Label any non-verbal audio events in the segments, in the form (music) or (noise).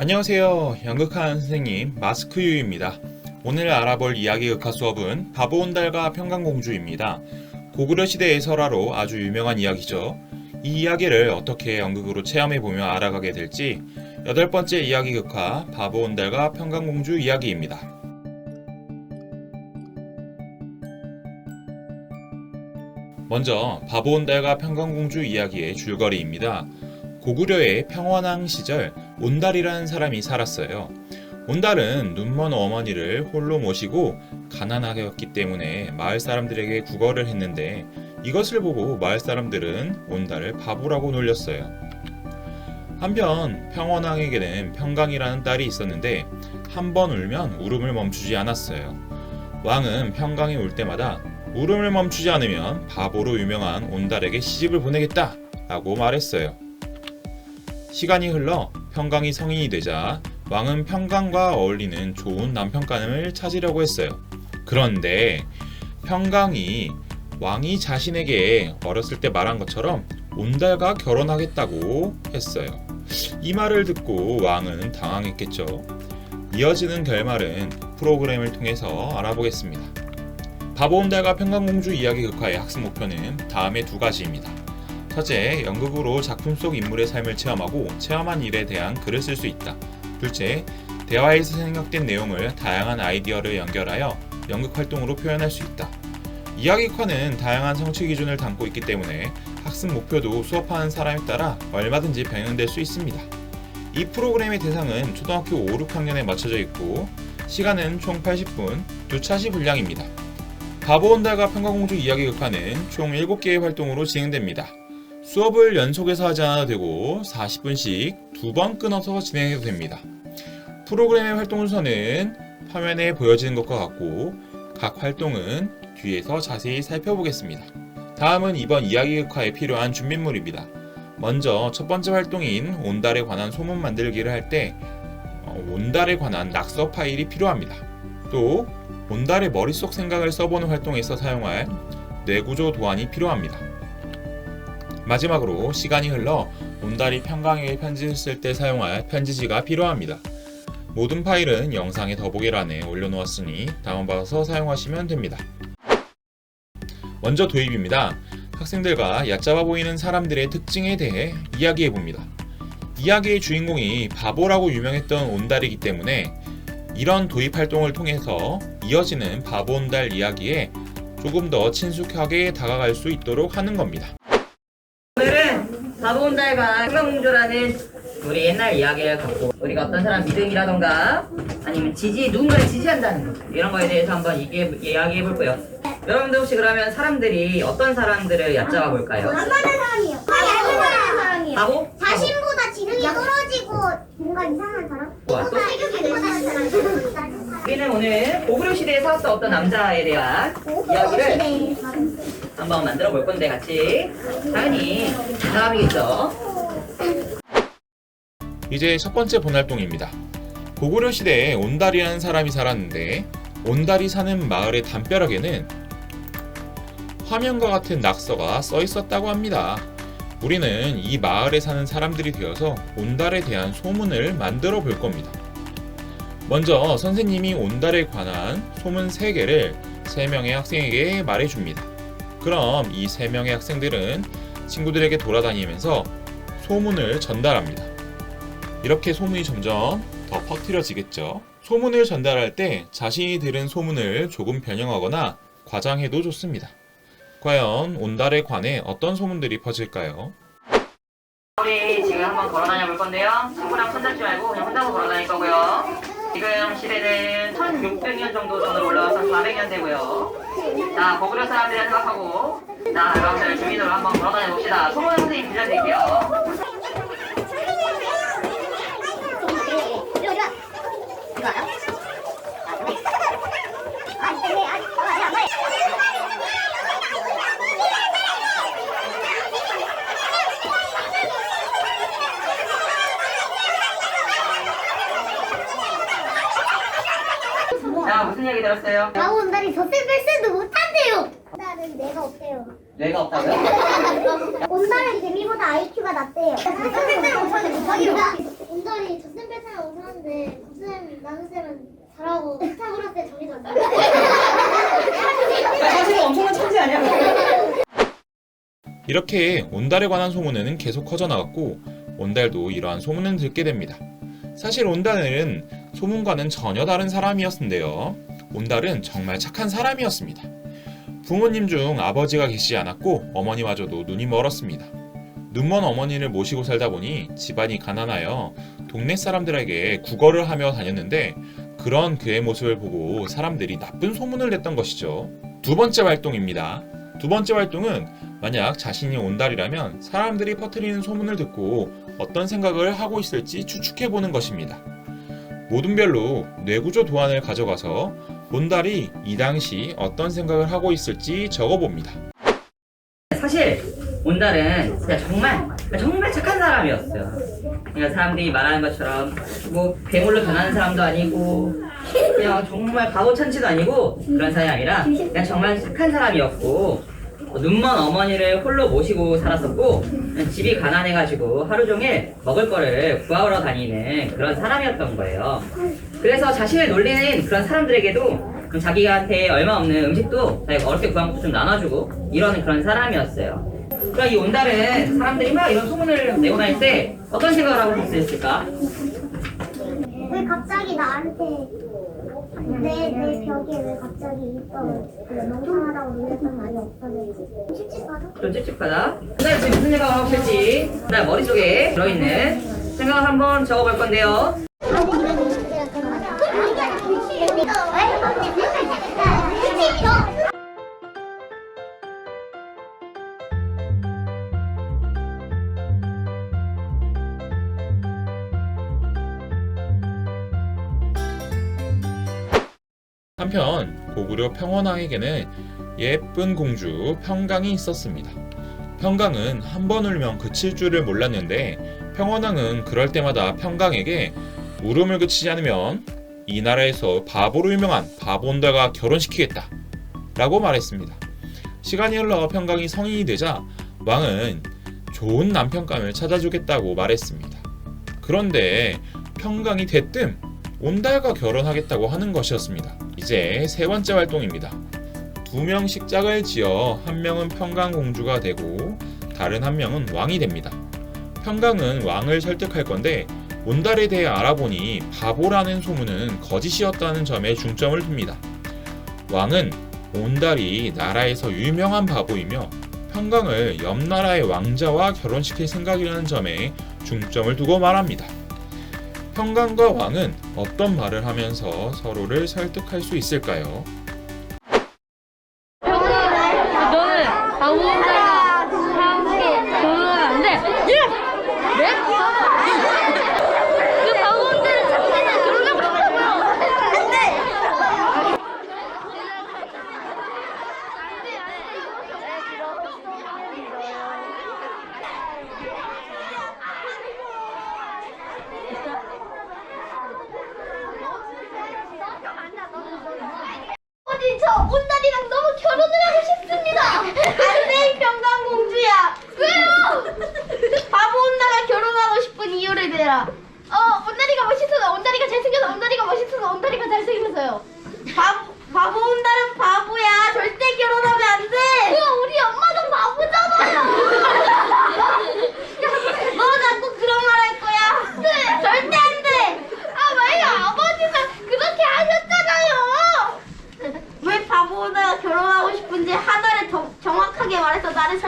안녕하세요. 연극하는 선생님 마스크유입니다. 오늘 알아볼 이야기 극화 수업은 바보 온달과 평강공주입니다. 고구려 시대의 설화로 아주 유명한 이야기죠. 이 이야기를 어떻게 연극으로 체험해보며 알아가게 될지 여덟 번째 이야기 극화 바보 온달과 평강공주 이야기입니다. 먼저 바보 온달과 평강공주 이야기의 줄거리입니다. 고구려의 평원왕 시절 온달이라는 사람이 살았어요. 온달은 눈먼 어머니를 홀로 모시고 가난하였기 때문에 마을 사람들에게 구걸을 했는데 이것을 보고 마을 사람들은 온달을 바보라고 놀렸어요. 한편 평원왕에게는 평강이라는 딸이 있었는데 한 번 울면 울음을 멈추지 않았어요. 왕은 평강이 울 때마다 울음을 멈추지 않으면 바보로 유명한 온달에게 시집을 보내겠다 라고 말했어요. 시간이 흘러 평강이 성인이 되자 왕은 평강과 어울리는 좋은 남편감을 찾으려고 했어요. 그런데 평강이 왕이 자신에게 어렸을 때 말한 것처럼 온달과 결혼하겠다고 했어요. 이 말을 듣고 왕은 당황했겠죠. 이어지는 결말은 프로그램을 통해서 알아보겠습니다. 바보 온달과 평강공주 이야기 극화의 학습 목표는 다음의 두 가지입니다. 첫째, 연극으로 작품 속 인물의 삶을 체험하고 체험한 일에 대한 글을 쓸 수 있다. 둘째, 대화에서 생각된 내용을 다양한 아이디어를 연결하여 연극 활동으로 표현할 수 있다. 이야기과는 다양한 성취 기준을 담고 있기 때문에 학습 목표도 수업하는 사람에 따라 얼마든지 변형될 수 있습니다. 이 프로그램의 대상은 초등학교 5, 6학년에 맞춰져 있고 시간은 총 80분, 두 차시 분량입니다. 바보 온달과 평가공주 이야기 극화는 총 7개의 활동으로 진행됩니다. 수업을 연속해서 하지 않아도 되고 40분씩 두 번 끊어서 진행해도 됩니다. 프로그램의 활동 순서는 화면에 보여지는 것과 같고 각 활동은 뒤에서 자세히 살펴보겠습니다. 다음은 이번 이야기 극화에 필요한 준비물입니다. 먼저 첫 번째 활동인 온달에 관한 소문 만들기를 할때 어, 온달에 관한 낙서 파일이 필요합니다. 또 온달의 머릿속 생각을 써보는 활동에서 사용할 뇌구조 도안이 필요합니다. 마지막으로 시간이 흘러 온달이 평강에게 편지를 쓸 때 사용할 편지지가 필요합니다. 모든 파일은 영상의 더보기란에 올려놓았으니 다운받아서 사용하시면 됩니다. 먼저 도입입니다. 학생들과 얕잡아 보이는 사람들의 특징에 대해 이야기해 봅니다. 이야기의 주인공이 바보라고 유명했던 온달이기 때문에 이런 도입 활동을 통해서 이어지는 바보 온달 이야기에 조금 더 친숙하게 다가갈 수 있도록 하는 겁니다. 오늘은 바보온달과 흥명공주라는 우리 옛날 이야기를 갖고 우리가 어떤 사람 믿음이라던가 아니면 지지 누군가를 지지한다는 것 이런 거에 대해서 한번 이게, 이야기해 볼 거예요. 여러분들 혹시 그러면 사람들이 어떤 사람들을 여쭤봐 볼까요? 만만한 사람이요. 아니, 알만한 사람이요. 바보? 자신보다 지능이 떨어지고 뭔가 이상한 사람? 뭐야, 또? 세력이 못하는 사람. 우리는 오늘 고구려 시대에 살았던 어떤 남자에 대한 이야기를 네. 한번 만들어 볼 건데 같이 당연히 그 사람이겠죠. 이제 첫 번째 본활동입니다. 고구려 시대에 온달이라는 사람이 살았는데 온달이 사는 마을의 담벼락에는 화면과 같은 낙서가 써 있었다고 합니다. 우리는 이 마을에 사는 사람들이 되어서 온달에 대한 소문을 만들어 볼 겁니다. 먼저 선생님이 온달에 관한 소문 3개를 3명의 학생에게 말해줍니다. 그럼 이 3명의 학생들은 친구들에게 돌아다니면서 소문을 전달합니다. 이렇게 소문이 점점 더 퍼뜨려지겠죠. 소문을 전달할 때 자신이 들은 소문을 조금 변형하거나 과장해도 좋습니다. 과연 온달에 관해 어떤 소문들이 퍼질까요? 우리 지금 한번 걸어 다녀 볼 건데요. 친구랑 손잡지 말고 그냥 혼자서 걸어 다닐 거고요. 지금 시대는 1600년 정도 전으로 올라와서 400년 되고요. 자, 고구려 사람들이 생각하고 자, 여러분들 주민으로 한번 걸어다녀 봅시다. 소문 선생님 들려드릴게요. 자, 무슨 얘기 들었어요? 온달이 젖을 뺄새도 못한대요. 온달은 내가 없대요. 뇌가 없다고요? 온달은 개미보다 IQ가 낮대요. 젖을 뺄새를 못하는 못하기로. 온달이 오는데 저쌤 나는 쌤은 잘하고 타고 그럴 때 정리 좀 사실 엄청난 천재 아니야? 이렇게 온달에 관한 소문은 계속 커져나갔고 온달도 이러한 소문을 듣게 됩니다. 사실 온달은 소문과는 전혀 다른 사람이었는데요. 온달은 정말 착한 사람이었습니다. 부모님 중 아버지가 계시지 않았고 어머니마저도 눈이 멀었습니다. 눈먼 어머니를 모시고 살다 보니 집안이 가난하여 동네 사람들에게 구걸을 하며 다녔는데 그런 그의 모습을 보고 사람들이 나쁜 소문을 냈던 것이죠. 두 번째 활동입니다. 두 번째 활동은 만약 자신이 온달이라면 사람들이 퍼뜨리는 소문을 듣고 어떤 생각을 하고 있을지 추측해 보는 것입니다. 모든 별로 뇌구조 도안을 가져가서 온달이 이 당시 어떤 생각을 하고 있을지 적어봅니다. 사실 온달은 진짜 정말 정말 착한 사람이었어요. 그러니까 사람들이 말하는 것처럼 뭐 괴물로 변하는 사람도 아니고 그냥 정말 바보 천치도 아니고 그런 사람이 아니라 그냥 정말 착한 사람이었고 어, 눈먼 어머니를 홀로 모시고 살았었고 집이 가난해가지고 하루 종일 먹을 거를 구하러 다니는 그런 사람이었던 거예요. 그래서 자신을 놀리는 그런 사람들에게도 좀 자기한테 얼마 없는 음식도 자기가 때 구한 것도 좀 나눠주고 이러는 그런 사람이었어요. 그럼 이 온달은 사람들이 막 이런 소문을 내고 다닐 때 어떤 생각을 하고 있었을까? 왜 갑자기 나한테 내, 내 벽에 왜 갑자기 있던 그 멍청하다고 놀렸던 말이 없어졌지? 찝찝하다? 좀 찝찝하다. 온달 지금 무슨 생각을 하고 있을지 온달 머릿속에 들어있는 생각을 한번 적어볼 건데요. 고구려 평원왕에게는 예쁜 공주 평강이 있었습니다. 평강은 한 번 울면 그칠 줄을 몰랐는데 평원왕은 그럴 때마다 평강에게 울음을 그치지 않으면 이 나라에서 바보로 유명한 바본다가 결혼시키겠다 라고 말했습니다. 시간이 흘러 평강이 성인이 되자 왕은 좋은 남편감을 찾아주겠다고 말했습니다. 그런데 평강이 대뜸 온달과 결혼하겠다고 하는 것이었습니다. 이제 세 번째 활동입니다. 두 명씩 짝을 지어 한 명은 평강 공주가 되고 다른 한 명은 왕이 됩니다. 평강은 왕을 설득할 건데 온달에 대해 알아보니 바보라는 소문은 거짓이었다는 점에 중점을 둡니다. 왕은 온달이 나라에서 유명한 바보이며 평강을 옆 나라의 왕자와 결혼시킬 생각이라는 점에 중점을 두고 말합니다. 평강과 왕은 어떤 말을 하면서 서로를 설득할 수 있을까요? 너는 아무데나 사람들이 결혼하면 안 돼. 예! 네? 그 바보들은 자기는 결혼하고 싶다고요. 안 돼. 어디 저 온달이랑 너무 결혼을 하고 싶습니다. 안돼 평강 공주야. 왜요? 바보 온달과 결혼하고 싶은 이유를 대라. 어 온달이가 멋있어서 온달이가 잘생겨서 온달이가 멋있어서 온달이가 잘생겨서요. 바보 바보 온달은 바보야. 절대 결혼하면 안 돼. 그럼 우리 엄마도 바보잖아요. 너 자꾸 그런 말 할 거야. 네 절대 안 돼. 아 왜요 아버지는 그렇게 하셨잖아요. 왜 바보나 결혼하고 싶은지 하나를 더 정확하게 말해서 나를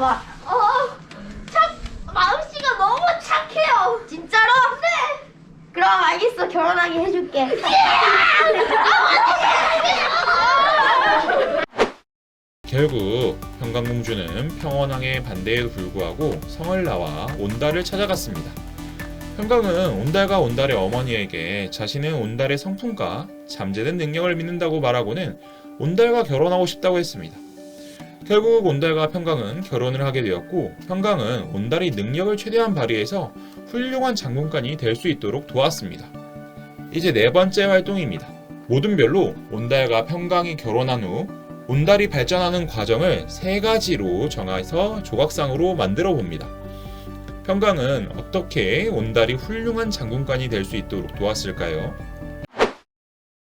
설득시켜봐. 어, 착, 마음씨가 너무 착해요. 진짜로? 네. 그럼 알겠어, 결혼하게 해줄게. 결국 평강공주는 평원왕의 반대에도 불구하고 성을 나와 온달을 찾아갔습니다. 평강은 온달과 온달의 어머니에게 자신은 온달의 성품과 잠재된 능력을 믿는다고 말하고는 온달과 결혼하고 싶다고 했습니다. 결국 온달과 평강은 결혼을 하게 되었고 평강은 온달이 능력을 최대한 발휘해서 훌륭한 장군관이 될 수 있도록 도왔습니다. 이제 네 번째 활동입니다. 모든 별로 온달과 평강이 결혼한 후 온달이 발전하는 과정을 세 가지로 정해서 조각상으로 만들어 봅니다. 평강은 어떻게 온달이 훌륭한 장군관이 될 수 있도록 도왔을까요?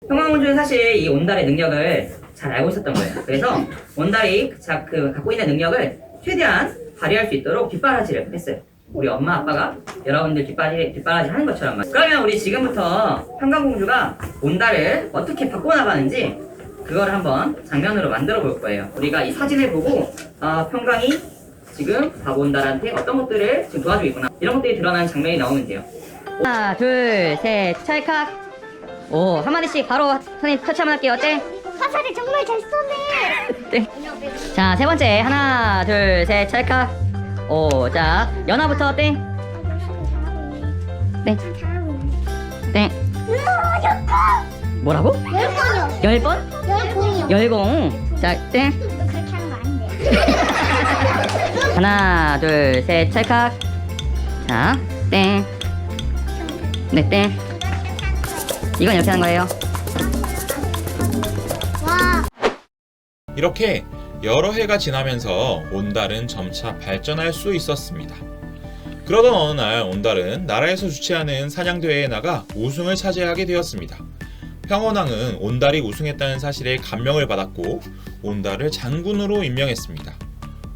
평강공주는 사실 이 온달의 능력을 잘 알고 있었던 거예요. 그래서 온달이 자, 그 갖고 있는 능력을 최대한 발휘할 수 있도록 뒷바라지를 했어요. 우리 엄마 아빠가 여러분들 뒷바라지, 뒷바라지 하는 것처럼 말. 그러면 우리 지금부터 평강공주가 온달을 어떻게 바꿔나가는지 그걸 한번 장면으로 만들어 볼 거예요. 우리가 이 사진을 보고 아, 평강이 지금 바본달한테 어떤 것들을 지금 도와주고 있구나 이런 것들이 드러나는 장면이 나오면 돼요. 하나, 둘, 셋, 찰칵. 오, 한마디씩 바로 선생님 터치 한번 할게요. 어때? 화살을 정말 잘 쏘네. 네. 자, 세 번째. 하나, 둘, 셋, 찰칵. 오, 자, 연아부터 땡. 땡. 땡. 뭐라고? 열 번이요. 열 번? 열 번이요. 열공. 자, 땡. 그렇게 하는 거 안 돼. (laughs) 하나, 둘, 셋, 찰칵. 자, 땡. 네, 땡. 이건 이렇게 하는 거예요. 이렇게 여러 해가 지나면서 온달은 점차 발전할 수 있었습니다. 그러던 어느 날 온달은 나라에서 주최하는 사냥대회에 나가 우승을 차지하게 되었습니다. 평원왕은 온달이 우승했다는 사실에 감명을 받았고 온달을 장군으로 임명했습니다.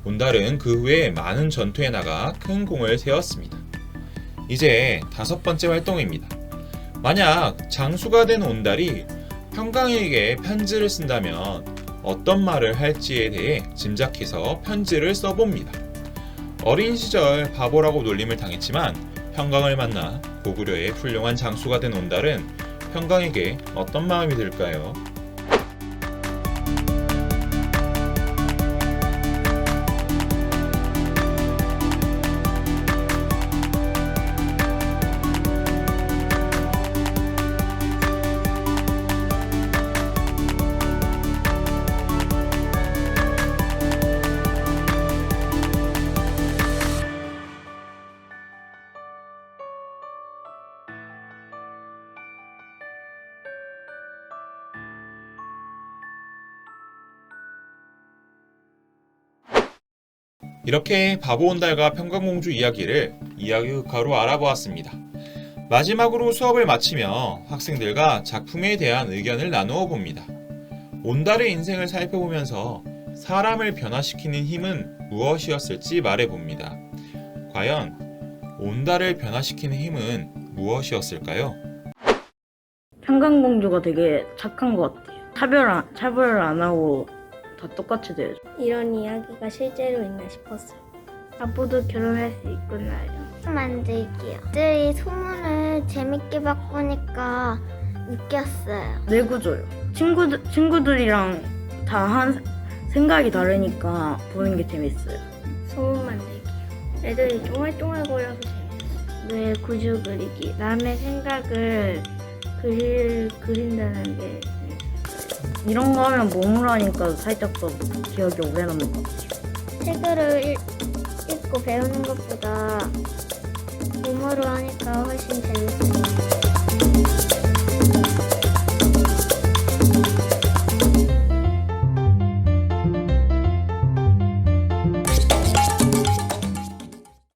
온달은 그 후에 많은 전투에 나가 큰 공을 세웠습니다. 이제 다섯 번째 활동입니다. 만약 장수가 된 온달이 평강에게 편지를 쓴다면 어떤 말을 할지에 대해 짐작해서 편지를 써봅니다. 어린 시절 바보라고 놀림을 당했지만 평강을 만나 고구려의 훌륭한 장수가 된 온달은 평강에게 어떤 마음이 들까요? 이렇게 바보 온달과 평강공주 이야기를 이야기극화로 알아보았습니다. 마지막으로 수업을 마치며 학생들과 작품에 대한 의견을 나누어 봅니다. 온달의 인생을 살펴보면서 사람을 변화시키는 힘은 무엇이었을지 말해봅니다. 과연 온달을 변화시키는 힘은 무엇이었을까요? 평강공주가 되게 착한 것 같아요. 차별 안, 차별을 안 하고 다 똑같이 대해줘. 이런 이야기가 실제로 있나 싶었어요. 아빠도 결혼할 수 있구나요. 만들기요. 들이 소문을 재밌게 바꾸니까 웃겼어요. 내 구조요. 친구들, 친구들이랑 다 한 생각이 다르니까 보는 게 재밌어요. 소문 만들기요. 애들이 쫑알쫑알거려서 재밌어요. 뇌 구조 그리기. 남의 생각을 그릴, 그린다는 게. 이런 거 하면 몸으로 하니까 살짝 더 기억이 오래 남는 것 같아요. 책으로 읽, 읽고 배우는 것보다 몸으로 하니까 훨씬 재밌어요.